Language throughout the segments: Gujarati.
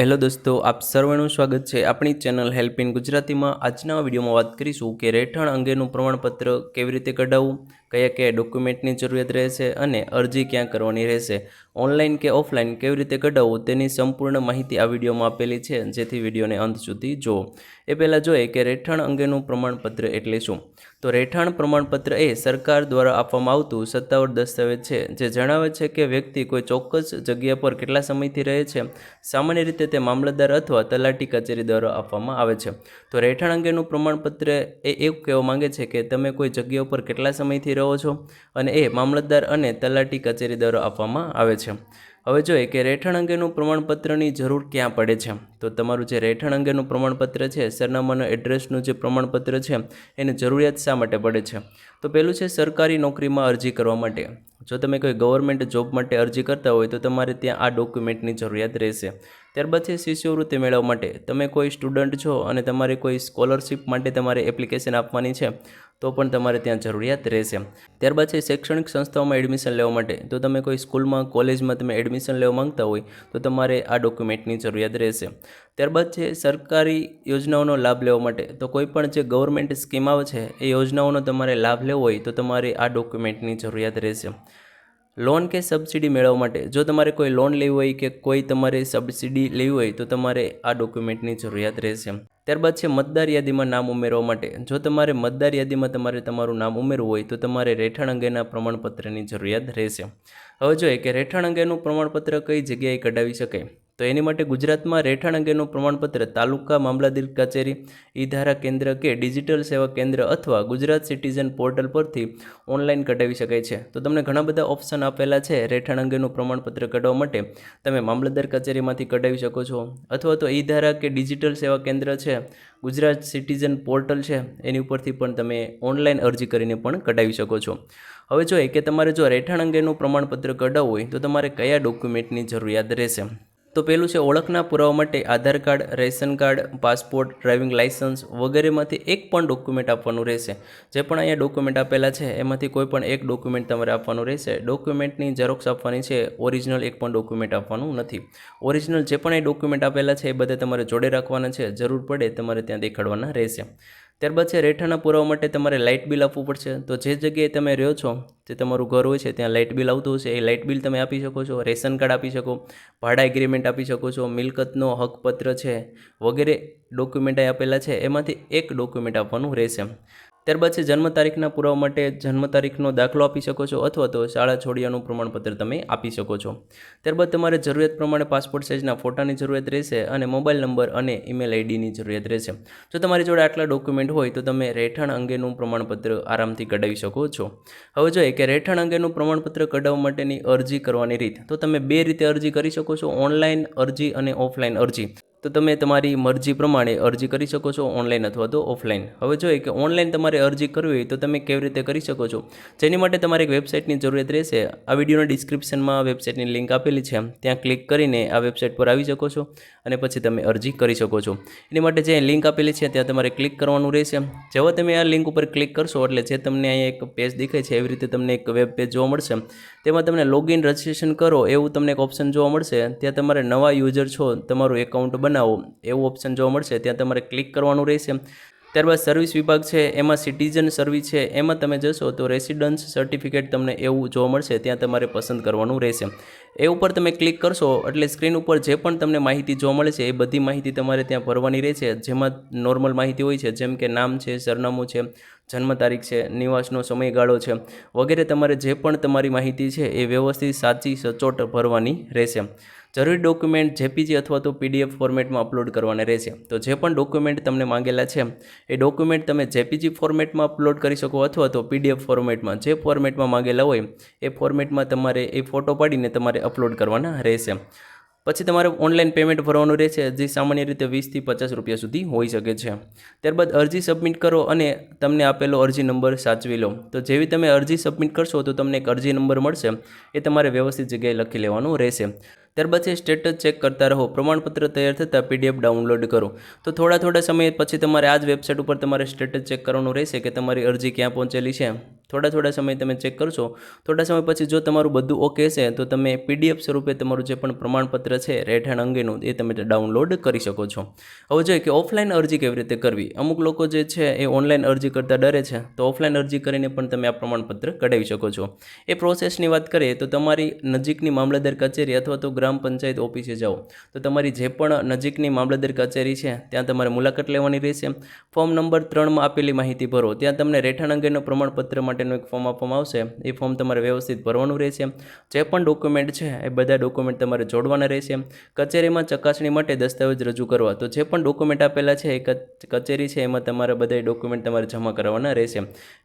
હેલો દોસ્તો, આપ સર્વેનું સ્વાગત છે આપણી ચેનલ હેલ્પ ઇન ગુજરાતીમાં. આજના વિડીયોમાં વાત કરીશું કે રહેઠાણ અંગેનું પ્રમાણપત્ર કેવી રીતે કઢાવવું કયા કયા ડોક્યુમેન્ટની જરૂરિયાત રહેશે અને અરજી ક્યાં કરવાની રહેશે, ઓનલાઈન કે ઓફલાઈન કેવી રીતે કઢાવવું તેની સંપૂર્ણ માહિતી આ વિડીયોમાં આપેલી છે, જેથી વિડીયોને અંત સુધી જુઓ. એ પહેલાં જોઈએ કે રહેઠાણ અંગેનું પ્રમાણપત્ર એટલે શું? તો રહેઠાણ પ્રમાણપત્ર એ સરકાર દ્વારા આપવામાં આવતું સત્તાવાર દસ્તાવેજ છે, જે જણાવે છે કે વ્યક્તિ કોઈ ચોક્કસ જગ્યા પર કેટલા સમયથી રહે છે, સામાન્ય રીતે તે મામલતદાર અથવા તલાટી કચેરી દ્વારા આપવામાં આવે છે. તો રહેઠાણ અંગેનું પ્રમાણપત્ર એ એવું કહેવા માંગે છે કે તમે કોઈ જગ્યા ઉપર કેટલા સમયથી રહો છો અને એ મામલતદાર અને તલાટી કચેરી દ્વારા આપવામાં આવે છે. હવે જોઈએ કે રહેઠાણ અંગેનું પ્રમાણપત્રની જરૂર ક્યાં પડે છે? તો તમારું જે રહેઠાણ અંગેનું પ્રમાણપત્ર છે, સરનામાનું એડ્રેસનું જે પ્રમાણપત્ર છે, એની જરૂરિયાત શા માટે પડે છે? તો પહેલું છે સરકારી નોકરીમાં અરજી કરવા માટે. જો તમે કોઈ ગવર્મેન્ટ જોબ માટે અરજી કરતા હોય તો તમારે ત્યાં આ ડોક્યુમેન્ટની જરૂરિયાત રહેશે. ત્યારબાદ છે શિષ્યવૃત્તિ મેળવવા માટે. તમે કોઈ સ્ટુડન્ટ છો અને તમારે કોઈ સ્કોલરશિપ માટે તમારે એપ્લિકેશન આપવાની છે તો પણ તમારે ત્યાં જરૂરિયાત રહેશે. ત્યારબાદ છે, શૈક્ષણિક સંસ્થાઓમાં એડમિશન લેવા માટે. તો તમે કોઈ સ્કૂલમાં, કોલેજમાં તમે એડમિશન લેવા માંગતા હોય, તો તમારે આ ડોક્યુમેન્ટની જરૂરિયાત રહેશે. ત્યારબાદ છે, સરકારી યોજનાઓનો લાભ લેવા માટે. તો કોઈ પણ જે ગવર્મેન્ટ સ્કીમ આવે છે, એ યોજનાઓનો તમારે લાભ લેવો હોય, તો તમારે આ ડોક્યુમેન્ટની જરૂરિયાત રહેશે. લોન કે સબસિડી મેળવવા માટે? જો તમારે કોઈ લોન લેવી હોય કે કોઈ તમારે સબસિડી લેવી હોય, તો તમારે આ ડોક્યુમેન્ટની જરૂરિયાત રહેશે. ત્યારબાદ છે મતદાર યાદીમાં નામ ઉમેરવા માટે. જો તમારે મતદાર યાદીમાં તમારે તમારું નામ ઉમેરવું હોય, તો તમારે રહેઠાણ અંગેના પ્રમાણપત્રની જરૂરિયાત રહેશે. હવે જોઈએ કે રહેઠાણ અંગેનું પ્રમાણપત્ર કઈ જગ્યાએ કઢાવી શકાય? તો એની માટે ગુજરાતમાં રહેઠાણ અંગેનું પ્રમાણપત્ર, તાલુકા મામલાદીર કચેરી ઈ ધારા કેન્દ્ર કે ડિજિટલ સેવા કેન્દ્ર અથવા ગુજરાત સિટીઝન પોર્ટલ પરથી ઓનલાઈન કઢાવી શકાય છે. તો તમને ઘણા બધા ઓપ્શન આપેલા છે રહેઠાણ અંગેનું પ્રમાણપત્ર કઢાવવા માટે. તમે મામલતદાર કચેરીમાંથી કઢાવી શકો છો. અથવા તો ઈ ધારા કે ડિજિટલ સેવા કેન્દ્ર છે, ગુજરાત સિટીઝન પોર્ટલ છે, એની ઉપરથી પણ તમે ઓનલાઈન અરજી કરીને પણ કઢાવી શકો છો. હવે જોઈએ કે તમારે જો રહેઠાણ અંગેનું પ્રમાણપત્ર કઢાવવું હોય તો તમારે કયા ડોક્યુમેન્ટની જરૂરિયાત રહેશે? તો પેલું છે ઓળખના પુરાવા માટે Aadhaar card, ration card, passport, driving licence વગેરેમાંથી એક પણ ડોક્યુમેન્ટ આપવાનું રહેશે. જે પણ અહીંયા ડોક્યુમેન્ટ આપેલા છે, એમાંથી કોઈ પણ એક ડોક્યુમેન્ટ તમારે આપવાનું રહેશે. ડોક્યુમેન્ટની ઝેરોક્સ આપવાની છે, ઓરિજિનલ એક પણ ડોક્યુમેન્ટ આપવાનું નથી. ઓરિજિનલ જે પણ એ ડોક્યુમેન્ટ આપેલા છે, એ બધા તમારે જોડે રાખવાના છે, જરૂર પડે તમારે ત્યાં દેખાડવાના રહેશે. ત્યારબાદ છે રહેઠાણના પુરાવા માટે તમારે લાઇટ બિલ આપવું પડશે. તો જે જગ્યાએ તમે રહ્યો છો, જે તમારું ઘર હોય છે, ત્યાં લાઇટ બિલ આવતું હશે. એ લાઇટ બિલ તમે આપી શકો છો, રેશન કાર્ડ આપી શકો, ભાડા એગ્રીમેન્ટ આપી શકો છો, મિલકતનો હકપત્ર છે, વગેરે ડોક્યુમેન્ટ આપેલા છે. એમાંથી એક ડોક્યુમેન્ટ આપવાનું રહેશે. ત્યારબાદ છે જન્મ તારીખના પુરાવા માટે જન્મ તારીખનો દાખલો આપી શકો છો અથવા તો શાળા છોડ્યાનું પ્રમાણપત્ર તમે આપી શકો છો. ત્યારબાદ તમારે જરૂરિયાત પ્રમાણે પાસપોર્ટ સાઇઝના ફોટાની જરૂરિયાત રહેશે અને મોબાઈલ નંબર અને ઈમેલ આઈડીની જરૂરિયાત રહેશે. જો તમારી જોડે આટલા ડોક્યુમેન્ટ હોય તો તમે રહેઠાણ અંગેનું પ્રમાણપત્ર આરામથી કઢાવી શકો છો. હવે જોઈએ કે રહેઠાણ અંગેનું પ્રમાણપત્ર કઢાવવા માટેની અરજી કરવાની રીત. તો તમે બે રીતે અરજી કરી શકો છો, ઓનલાઈન અરજી અને ઓફલાઈન અરજી. તો તમે તમારી મરજી પ્રમાણે અરજી કરી શકો છો ઓનલાઈન અથવા તો ઓફલાઈન. હવે જોઈએ કે ઓનલાઈન તમારે અરજી કરવી હોય તો તમે કેવી રીતે કરી શકો છો? જેની માટે તમારે એક વેબસાઇટની જરૂરિયાત રહેશે. આ વિડીયોના ડિસ્ક્રિપ્શનમાં વેબસાઇટની લિંક આપેલી છે. ત્યાં ક્લિક કરીને આ વેબસાઇટ પર આવી શકો છો અને પછી તમે અરજી કરી શકો છો. એની માટે જે લિંક આપેલી છે ત્યાં તમારે ક્લિક કરવાનું રહેશે. જેવા તમે આ લિંક ઉપર ક્લિક કરશો એટલે જે તમને અહીંયા એક પેજ દેખાય છે, એવી રીતે તમને એક વેબ પેજ જોવા મળશે. તેમાં તમને લોગિન રજિસ્ટ્રેશન કરો, એવું તમને એક ઓપ્શન જોવા મળશે. ત્યાં તમારે નવા યુઝર છો, તમારું એકાઉન્ટ બનાવો એવું ઓપ્શન જોવા મળશે. ત્યાં તમારે ક્લિક કરવાનું રહેશે. ત્યારબાદ સર્વિસ વિભાગ છે, એમાં સિટીઝન સર્વિસ છે, એમાં તમે જશો તો રેસિડન્સ સર્ટિફિકેટ તમને એવું જોવા મળશે, ત્યાં તમારે પસંદ કરવાનું રહેશે. એ ઉપર તમે ક્લિક કરશો, એટલે સ્ક્રીન ઉપર જે પણ તમને માહિતી જોવા મળે છે, એ બધી માહિતી તમારે ત્યાં ભરવાની રહેશે. જેમાં નોર્મલ માહિતી હોય છે, જેમ કે નામ છે, સરનામું છે જન્મ તારીખ છે, નિવાસનો સમયગાળો છે, વગેરે તમારે જે પણ તમારી માહિતી છે, એ વ્યવસ્થિત, સાચી, સચોટ ભરવાની રહેશે. જરૂરી ડોક્યુમેન્ટ જેપીજી અથવા તો પીડીએફ ફોર્મેટમાં અપલોડ કરવાના રહેશે. તો જે પણ ડોક્યુમેન્ટ તમને માંગેલા છે, એ ડોક્યુમેન્ટ તમે જેપીજી ફોર્મેટમાં અપલોડ કરી શકો અથવા તો પીડીએફ ફોર્મેટમાં જે ફોર્મેટમાં માંગેલા હોય, એ ફોર્મેટમાં તમારે એ ફોટો પાડીને તમારે અપલોડ કરવાના રહેશે. પછી તમારે ઓનલાઈન પેમેન્ટ ભરવાનું રહેશે, જે સામાન્ય રીતે વીસથી પચાસ રૂપિયા સુધી હોઈ શકે છે. ત્યારબાદ અરજી સબમિટ કરો અને તમને આપેલો અરજી નંબર સાચવી લો. તો જેવી તમે અરજી સબમિટ કરશો, તો તમને એક અરજી નંબર મળશે. એ તમારે વ્યવસ્થિત જગ્યાએ લખી લેવાનું રહેશે. ત્યારબાદ છે સ્ટેટસ ચેક કરતા રહો. પ્રમાણપત્ર તૈયાર થતાં પીડીએફ ડાઉનલોડ કરો. તો થોડા થોડા સમય પછી તમારે આ જ વેબસાઇટ ઉપર તમારે સ્ટેટસ ચેક કરવાનું રહેશે કે તમારી અરજી ક્યાં પહોંચેલી છે. થોડા થોડા સમય તમે ચેક કરશો. થોડા સમય પછી જો તમારું બધું ઓકે છે, તો તમે પીડીએફ સ્વરૂપે તમારું જે પણ પ્રમાણપત્ર છે, રહેઠાણ અંગેનું, એ તમે ડાઉનલોડ કરી શકો છો. હવે જોઈએ કે ઓફલાઈન અરજી કેવી રીતે કરવી? અમુક લોકો જે છે, એ ઓનલાઈન અરજી કરતાં ડરે છે, તો ઓફલાઈન અરજી કરીને પણ તમે આ પ્રમાણપત્ર કઢાવી શકો છો. એ પ્રોસેસની વાત કરીએ, તો તમારી નજીકની મામલતદાર કચેરી અથવા તો ગ્રામ પંચાયત ઓફિસે જાઓ. તો તમારી જે પણ નજીકની મામલતદાર કચેરી છે, ત્યાં તમારે મુલાકાત લેવાની રહેશે. ફોર્મ નંબર ત્રણમાં આપેલી માહિતી ભરો. ત્યાં તમને રહેઠાણ અંગેનું પ્રમાણપત્ર માટેનું એક ફોર્મ આપવામાં આવશે. એ ફોર્મ તમારે વ્યવસ્થિત ભરવાનું રહેશે. જે પણ ડોક્યુમેન્ટ છે, એ બધા ડોક્યુમેન્ટ તમારે જોડવાના રહેશે. કચેરીમાં ચકાસણી માટે દસ્તાવેજ રજૂ કરવા. તો જે પણ ડોક્યુમેન્ટ આપેલા છે, એ કચેરી છે, એમાં તમારે બધા ડોક્યુમેન્ટ તમારે જમા કરવાના રહેશે.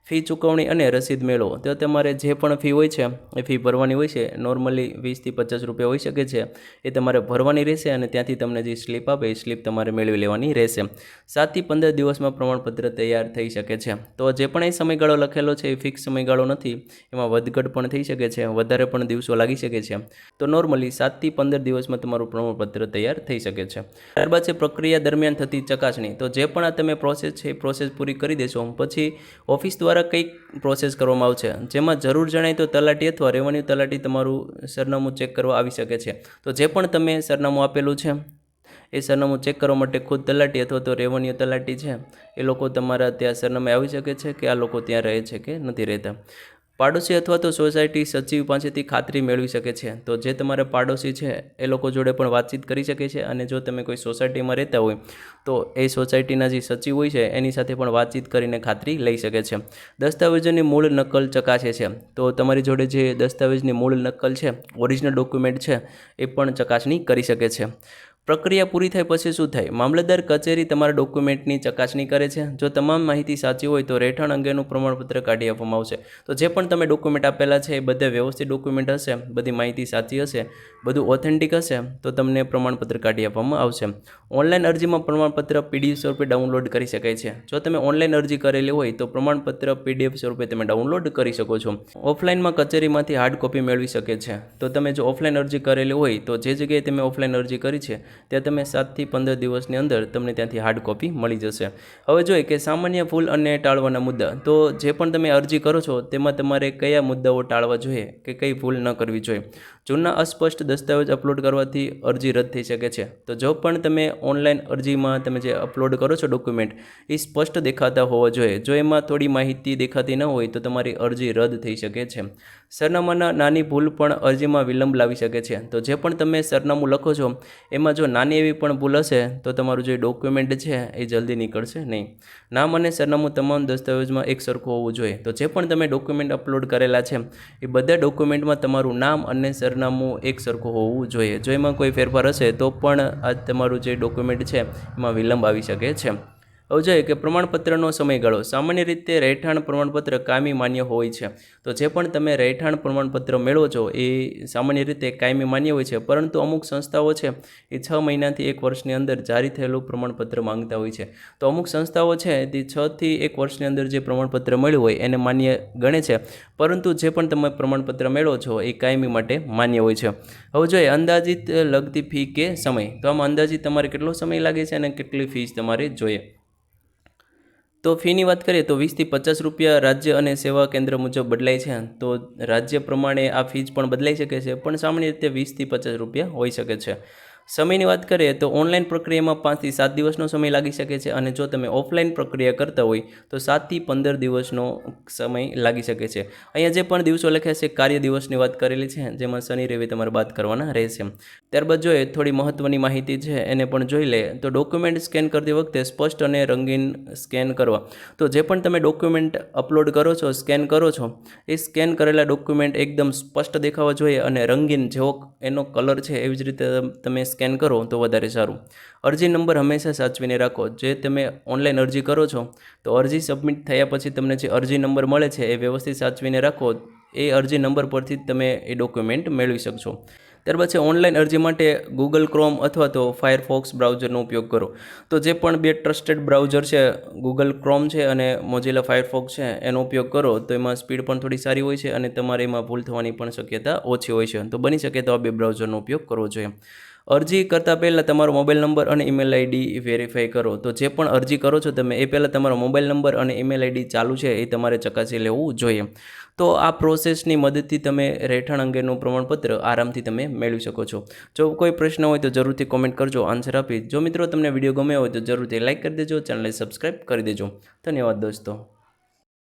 ફી ચૂકવણી અને રસીદ મેળવો. તો તમારે જે પણ ફી હોય છે, એ ફી ભરવાની હોય છે. નોર્મલી વીસથી પચાસ રૂપિયા હોઈ શકે છે. એ તમારે ભરવાની રહેશે અને ત્યાંથી તમને જે સ્લીપ આપે, એ સ્લીપ તમારે મેળવી લેવાની રહેશે. સાતથી પંદર દિવસમાં પ્રમાણપત્ર તૈયાર થઈ શકે છે. તો જે પણ એ સમયગાળો લખેલો છે, એ ફિક્સ સમયગાળો નથી, એમાં વધઘટ પણ થઈ શકે છે, વધારે પણ દિવસો લાગી શકે છે. તો નોર્મલી સાતથી પંદર દિવસમાં તમારું પ્રમાણપત્ર તૈયાર થઈ શકે છે. ત્યારબાદ છે પ્રક્રિયા દરમિયાન થતી ચકાસણી. તો જે પણ આ તમે પ્રોસેસ છે, એ પ્રોસેસ પૂરી કરી દેશો. પછી ઓફિસ દ્વારા કંઈક પ્રોસેસ કરવામાં આવશે. જેમાં જરૂર જણાય તો તલાટી અથવા રેવન્યુ તલાટી તમારું સરનામું ચેક કરવા આવી શકે છે. તો જે પણ તમે સરનામું આપેલું છે એ સરનામું ચેક કરવા માટે ખુદ તલાટી અથવા તો રેવન્યુ તલાટી છે. એ લોકો તમારા ત્યાં સરનામે આવી શકે છે કે આ લોકો ત્યાં રહે છે કે નથી રહેતા? પાડોશી અથવા તો સોસાયટી સચિવ પાસેથી ખાતરી મેળવી શકે છે. તો જે તમારા પાડોશી છે, એ લોકો જોડે પણ વાતચીત કરી શકે છે અને જો તમે કોઈ સોસાયટીમાં રહેતા હોય, તો એ સોસાયટીના જે સચિવ હોય છે, એની સાથે પણ વાતચીત કરીને ખાતરી લઈ શકે છે. દસ્તાવેજોની મૂળ નકલ ચકાસે છે. તો તમારી જોડે જે દસ્તાવેજની મૂળ નકલ છે ઓરિજિનલ ડોક્યુમેન્ટ છે, એ પણ ચકાસણી કરી શકે છે. પ્રક્રિયા પૂરી થાય પછી શું થાય? મામલતદાર કચેરી તમારા ડોક્યુમેન્ટની ચકાસણી કરે છે. જો તમામ માહિતી સાચી હોય તો રહેઠાણ અંગેનું પ્રમાણપત્ર કાઢી આપવામાં આવશે. તો જે પણ તમે ડોક્યુમેન્ટ આપેલા છે એ બધા વ્યવસ્થિત ડોક્યુમેન્ટ હશે, બધી માહિતી સાચી હશે, બધું ઓથેન્ટિક હશે, તો તમને પ્રમાણપત્ર કાઢી આપવામાં આવશે. ઓનલાઈન અરજીમાં પ્રમાણપત્ર પીડીએફ સ્વરૂપે ડાઉનલોડ કરી શકાય છે. જો તમે ઓનલાઈન અરજી કરેલી હોય તો પ્રમાણપત્ર પીડીએફ સ્વરૂપે તમે ડાઉનલોડ કરી શકો છો. ઓફલાઈનમાં કચેરીમાંથી હાર્ડ કોપી મેળવી શકે છે. તો તમે જો ઓફલાઈન અરજી કરેલી હોય તો જે જગ્યાએ તમે ઓફલાઈન અરજી કરી છે ત્યાં તમે સાતથી પંદર દિવસની અંદર તમને ત્યાંથી હાર્ડ કોપી મળી જશે. હવે જોઈએ કે સામાન્ય ભૂલ અને ટાળવાના મુદ્દા. તો જે પણ તમે અરજી કરો છો, તેમાં તમારે કયા મુદ્દાઓ ટાળવા જોઈએ કે કઈ ભૂલ ન કરવી જોઈએ? જૂના અસ્પષ્ટ દસ્તાવેજ અપલોડ કરવાથી અરજી રદ થઈ શકે છે. તો જો પણ તમે ઓનલાઈન અરજીમાં તમે જે અપલોડ કરો છો ડોક્યુમેન્ટ એ સ્પષ્ટ દેખાતા હોવા જોઈએ. જો એમાં થોડી માહિતી દેખાતી ન હોય, તો તમારી અરજી રદ થઈ શકે છે. સરનામાના નાની ભૂલ પણ અરજીમાં વિલંબ લાવી શકે છે. તો જે પણ તમે સરનામું લખો છો, એમાં જો નાની એવી પણ ભૂલ હશે, તો તમારું જે ડોક્યુમેન્ટ છે એ જલ્દી નીકળશે નહીં. નામ અને સરનામું તમામ દસ્તાવેજમાં એક સરખું હોવું જોઈએ. તો જે પણ તમે ડોક્યુમેન્ટ અપલોડ કરેલા છે, એ બધા ડોક્યુમેન્ટમાં તમારું નામ અને સરનામું એક સરખું હોવું જોઈએ. જો એમાં કોઈ ફેરફાર હશે, તો પણ આ તમારું જે ડોક્યુમેન્ટ છે, એમાં વિલંબ આવી શકે છે. જોઈએ કે પ્રમાણપત્રનો સમયગાળો. સામાન્ય રીતે રહેઠાણ પ્રમાણપત્ર કાયમી માન્ય હોય છે. તો જે પણ તમે રહેઠાણ પ્રમાણપત્ર મેળવો છો, એ સામાન્ય રીતે કાયમી માન્ય હોય છે. પરંતુ અમુક સંસ્થાઓ છે, એ છ મહિનાથી એક વર્ષની અંદર જારી થયેલું પ્રમાણપત્ર માંગતા હોય છે. તો અમુક સંસ્થાઓ છે, તે છથી એક વર્ષની અંદર જે પ્રમાણપત્ર મળ્યું હોય, એને માન્ય ગણે છે. પરંતુ જે પણ તમે પ્રમાણપત્ર મેળવો છો, એ કાયમી માટે માન્ય હોય છે. હવે જોઈએ અંદાજિત લગતી ફી કે સમય? તો આમાં અંદાજિત તમારે કેટલો સમય લાગે છે અને કેટલી ફીસ તમારે જોઈએ? તો ફીની વાત કરીએ તો વીસથી પચાસ રૂપિયા રાજ્ય અને સેવા કેન્દ્ર મુજબ બદલાય છે. તો રાજ્ય પ્રમાણે આ ફીઝ પણ બદલાઈ શકે છે, પણ સામાન્ય રીતે વીસથી પચાસ રૂપિયા હોઈ શકે છે. સમયની વાત કરીએ તો ઓનલાઈન પ્રક્રિયામાં પાંચથી સાત દિવસનો સમય લાગી શકે છે અને જો તમે ઓફલાઈન પ્રક્રિયા કરતા હોય તો સાતથી પંદર દિવસનો સમય લાગી શકે છે. અહીંયા જે પણ દિવસો લખ્યા છે, કાર્ય દિવસની વાત કરેલી છે, જેમાં શનિ, રવિ તમારે વાત કરવાના રહેશે. ત્યારબાદ જોઈએ થોડી મહત્ત્વની માહિતી છે, એને પણ જોઈ લે. તો ડોક્યુમેન્ટ સ્કેન કરતી વખતે સ્પષ્ટ અને રંગીન સ્કેન કરવા. તો જે પણ તમે ડોક્યુમેન્ટ અપલોડ કરો છો, સ્કેન કરો છો, એ સ્કેન કરેલા ડોક્યુમેન્ટ એકદમ સ્પષ્ટ દેખાવા જોઈએ અને રંગીન જેવો એનો કલર છે, એવી જ રીતે તમે સ્કેન કરો તો વધારે સારું. અરજી નંબર હંમેશા સાચવીને રાખો. જે તમે ઓનલાઈન અરજી કરો છો, તો અરજી સબમિટ થયા પછી તમને જે અરજી નંબર મળે છે એ વ્યવસ્થિત સાચવીને રાખો. એ અરજી નંબર પરથી તમે એ ડોક્યુમેન્ટ મેળવી શકશો. ત્યારબાદ છે ઓનલાઈન અરજી માટે ગૂગલ ક્રોમ અથવા તો ફાયરફોક્સ બ્રાઉઝરનો ઉપયોગ કરો. તો જે પણ બે ટ્રસ્ટેડ બ્રાઉઝર છે ગૂગલ ક્રોમ છે અને મોજીલા ફાયરફોક્સ છે, એનો ઉપયોગ કરો, તો એમાં સ્પીડ પણ થોડી સારી હોય છે અને તમારે એમાં ભૂલ થવાની પણ શક્યતા ઓછી હોય છે. તો બની શકે તો આ બે બ્રાઉઝરનો ઉપયોગ કરવો જોઈએ. અરજી કરતાં પહેલાં તમારો મોબાઈલ નંબર અને ઈમેલ આઈડી વેરીફાઈ કરો. તો જે પણ અરજી કરો છો તમે, એ પહેલાં તમારો મોબાઈલ નંબર અને ઈમેલ આઈડી ચાલુ છે, એ તમારે ચકાસી લેવું જોઈએ. તો આ પ્રોસેસની મદદથી તમે રહેઠાણ અંગેનું પ્રમાણપત્ર આરામથી તમે મેળવી શકો છો. જો કોઈ પ્રશ્ન હોય તો જરૂરથી કોમેન્ટ કરજો, આન્સર આપી. જો મિત્રો તમને વીડિયો ગમ્યો હોય તો જરૂરથી લાઇક કરી દેજો, ચેનલને સબસ્ક્રાઈબ કરી દેજો. ધન્યવાદ દોસ્તો.